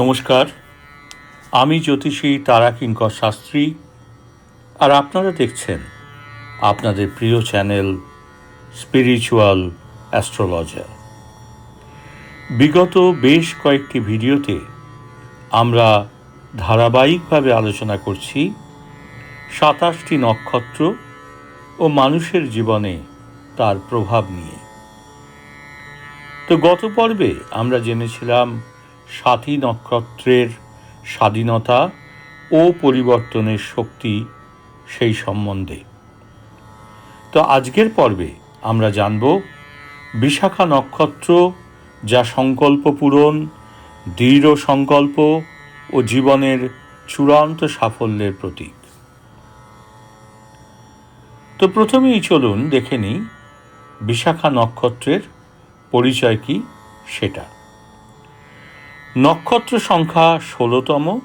নমস্কার। আমি জ্যোতিষী তারা কিঙ্কর শাস্ত্রী। আর আপনারা দেখছেন আপনাদের প্রিয় চ্যানেল স্পিরিচুয়াল অ্যাস্ট্রোলজার। বিগত বেশ কয়েকটি ভিডিওতে আমরা ধারাবাহিকভাবে আলোচনা করছি সাতাশটি নক্ষত্র ও মানুষের জীবনে তার প্রভাব নিয়ে। তো গত পর্বে আমরা জেনেছিলাম সাথী নক্ষত্রের স্বাধীনতা ও পরিবর্তনের শক্তি সেই সম্বন্ধে। তো আজকের পর্বে আমরা জানব বিশাখা নক্ষত্র, যা সংকল্প পূরণ, দৃঢ় সংকল্প ও জীবনের চূড়ান্ত সাফল্যের প্রতীক। তো প্রথমেই চলুন দেখে নিই বিশাখা নক্ষত্রের পরিচয় কি, সেটা। নক্ষত্র সংখ্যা ষোলোতম,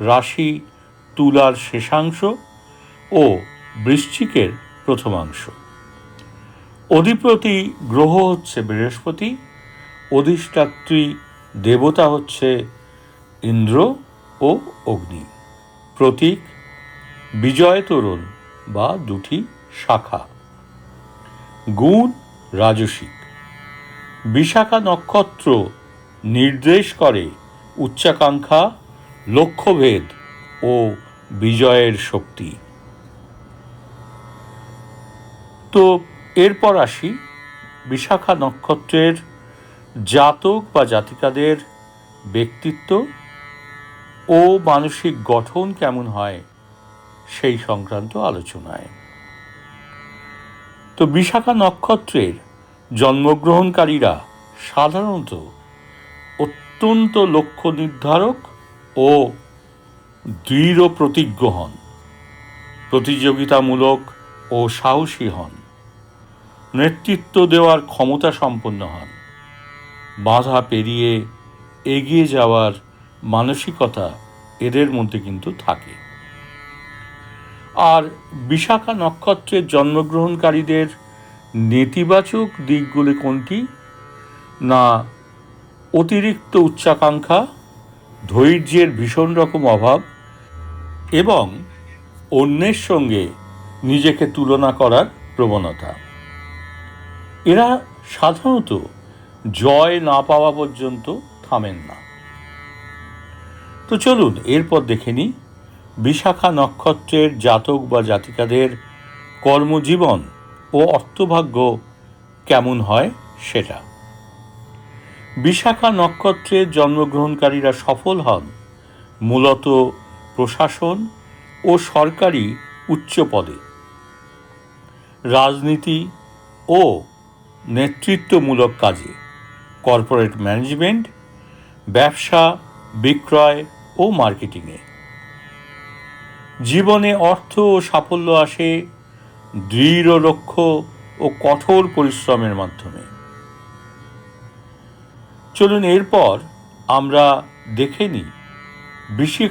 রাশি তুলার শেষাংশ ও বৃশ্চিকের প্রথমাংশ। অধিপতি গ্রহ হচ্ছে বৃহস্পতি, অধিষ্ঠাত্রী দেবতা হচ্ছে ইন্দ্র ও অগ্নি। প্রতীক বিজয় তরুণ বা দুটি শাখা। গুণ রাজসিক। বিশাখা নক্ষত্র নির্দেশ করে উচ্চাকাঙ্ক্ষা, লক্ষ্যভেদ ও বিজয়ের শক্তি। তো এরপর আসি বিশাখা নক্ষত্রের জাতক বা জাতিকাদের ব্যক্তিত্ব ও মানসিক গঠন কেমন হয় সেই সংক্রান্ত আলোচনায়। তো বিশাখা নক্ষত্রের জন্মগ্রহণকারীরা সাধারণত অত্যন্ত লক্ষ্য নির্ধারক ও দৃঢ় প্রতিজ্ঞ হন, প্রতিযোগিতামূলক ও সাহসী হন, নেতৃত্ব দেওয়ার ক্ষমতা সম্পন্ন হন, বাধা পেরিয়ে এগিয়ে যাওয়ার মানসিকতা এদের মধ্যে কিন্তু থাকে। আর বিশাখা নক্ষত্রের জন্মগ্রহণকারীদের নেতিবাচক দিকগুলি কোনটি? না অতিরিক্ত উচ্চাকাঙ্ক্ষা, ধৈর্যের ভীষণ রকম অভাব এবং অন্যের সঙ্গে নিজেকে তুলনা করার প্রবণতা। এরা সাধারণত জয় না পাওয়া পর্যন্ত থামেন না। তো চলুন, এরপর দেখে নিই বিশাখা নক্ষত্রের জাতক বা জাতিকাদের কর্মজীবন ও অর্থভাগ্য কেমন হয় সেটা। বিশাখা নক্ষত্রের জন্মগ্রহণকারীরা সফল হন, মূলত প্রশাসন ও সরকারি উচ্চ পদে। রাজনীতি ও নেতৃত্বমূলক কাজে, কর্পোরেট ম্যানেজমেন্ট, ব্যবসা, বিক্রয় ও মার্কেটিংয়ে। জীবনে অর্থ ও সাফল্য আসে দৃঢ় লক্ষ্য ও কঠোর পরিশ্রমের মাধ্যমে। চলুন এরপর আমরা দেখে নিই।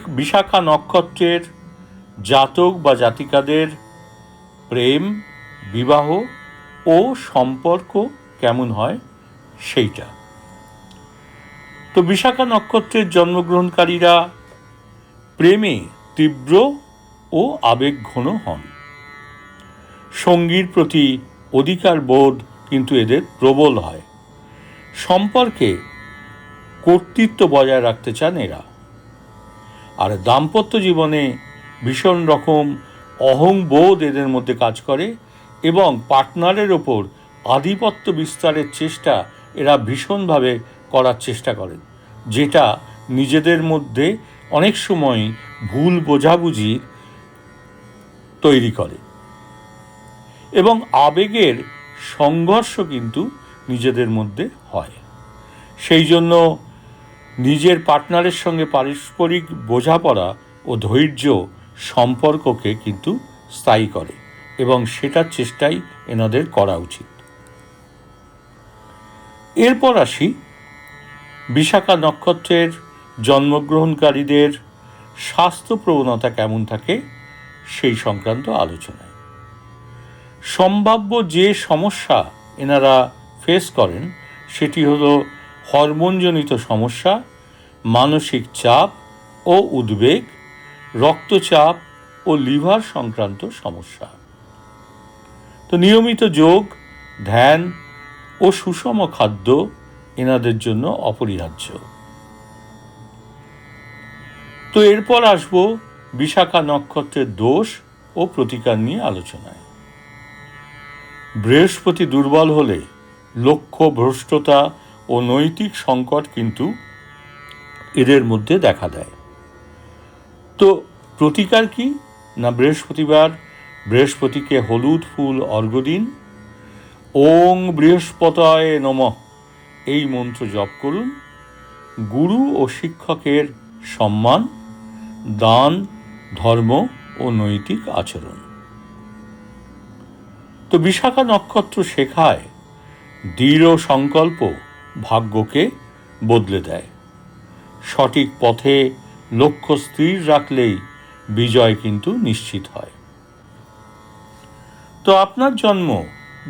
বিশাখা নক্ষত্রের জাতক বা জাতিকাদের প্রেম, বিবাহ ও সম্পর্ক কেমন হয় সেইটা। তো বিশাখা নক্ষত্রের জন্মগ্রহণকারীরা প্রেমে তীব্র ও আবেগঘন হন। সঙ্গীর প্রতি অধিকার বোধ কিন্তু এদের প্রবল হয়। সম্পর্কে কর্তৃত্ব বজায় রাখতে চান এরা। আর দাম্পত্য জীবনে ভীষণ রকম অহংবোধ এদের মধ্যে কাজ করে এবং পার্টনারের ওপর আধিপত্য বিস্তারের চেষ্টা এরা ভীষণভাবে করার চেষ্টা করেন, যেটা নিজেদের মধ্যে অনেক সময় ভুল বোঝাবুঝি তৈরি করে। এবং আবেগের সংঘর্ষ কিন্তু নিজেদের মধ্যে হয়। সেই জন্য নিজের পার্টনারের সঙ্গে পারস্পরিক বোঝাপড়া ও ধৈর্য সম্পর্ককে কিন্তু স্থায়ী করে এবং সেটার চেষ্টাই এনাদের করা উচিত। এরপর আসি বিশাখা নক্ষত্রের জন্মগ্রহণকারীদের স্বাস্থ্য প্রবণতা কেমন থাকে সেই সংক্রান্ত আলোচনায়। সম্ভাব্য যে সমস্যা এনারা ফেস করেন, সেটি হলো হরমোনজনিত সমস্যা, মানসিক চাপ ও উদ্বেগ, রক্তচাপ ও লিভার সংক্রান্ত সমস্যা। তো নিয়মিত যোগ, ধ্যান ও সুষম খাদ্য এনাদের জন্য অপরিহার্য। তো এরপর আসব বিশাখা নক্ষত্রের দোষ ও প্রতিকার নিয়ে আলোচনায়। বৃহস্পতি দুর্বল হলে লক্ষ্য ভ্রষ্টতা ও নৈতিক সংকট কিন্তু এদের মধ্যে দেখা দেয়। তো প্রতিকার কি? না বৃহস্পতিবার? বৃহস্পতিকে হলুদ ফুল অর্ঘ্য দিন ওং বৃহস্পতয় নমঃ। এই মন্ত্র জপ করুন। গুরু ও শিক্ষকের সম্মান, দান, ধর্ম ও নৈতিক আচরণ। তো বিশাখা নক্ষত্র শেখায় দৃঢ় সংকল্প ভাগ্যকে বদলে দেয়। সঠিক পথে লক্ষ্য স্থির রাখলেই বিজয় কিন্তু নিশ্চিত হয়। তো আপনার জন্ম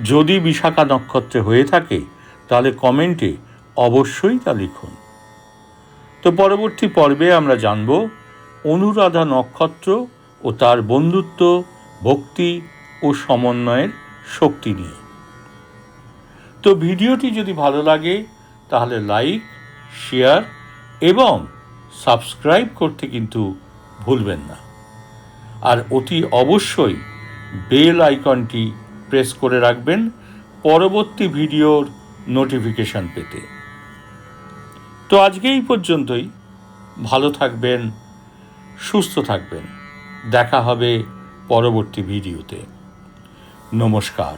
যদি বিশাখা নক্ষত্রে হয়ে থাকে, তাহলে কমেন্টে অবশ্যই তা লিখুন। তো পরবর্তী পর্বে আমরা জানব অনুরাধা নক্ষত্র ও তার বন্ধুত্ব, ভক্তি ও সমন্বয়ের শক্তি নিয়ে। তো ভিডিওটি যদি ভালো লাগে তাহলে লাইক, শেয়ার এবং সাবস্ক্রাইব করতে কিন্তু ভুলবেন না। আর অতি অবশ্যই বেল আইকনটি প্রেস করে রাখবেন পরবর্তী ভিডিওর নোটিফিকেশন পেতে। তো আজকে এই পর্যন্তই। ভালো থাকবেন, সুস্থ থাকবেন। দেখা হবে পরবর্তী ভিডিওতে। নমস্কার।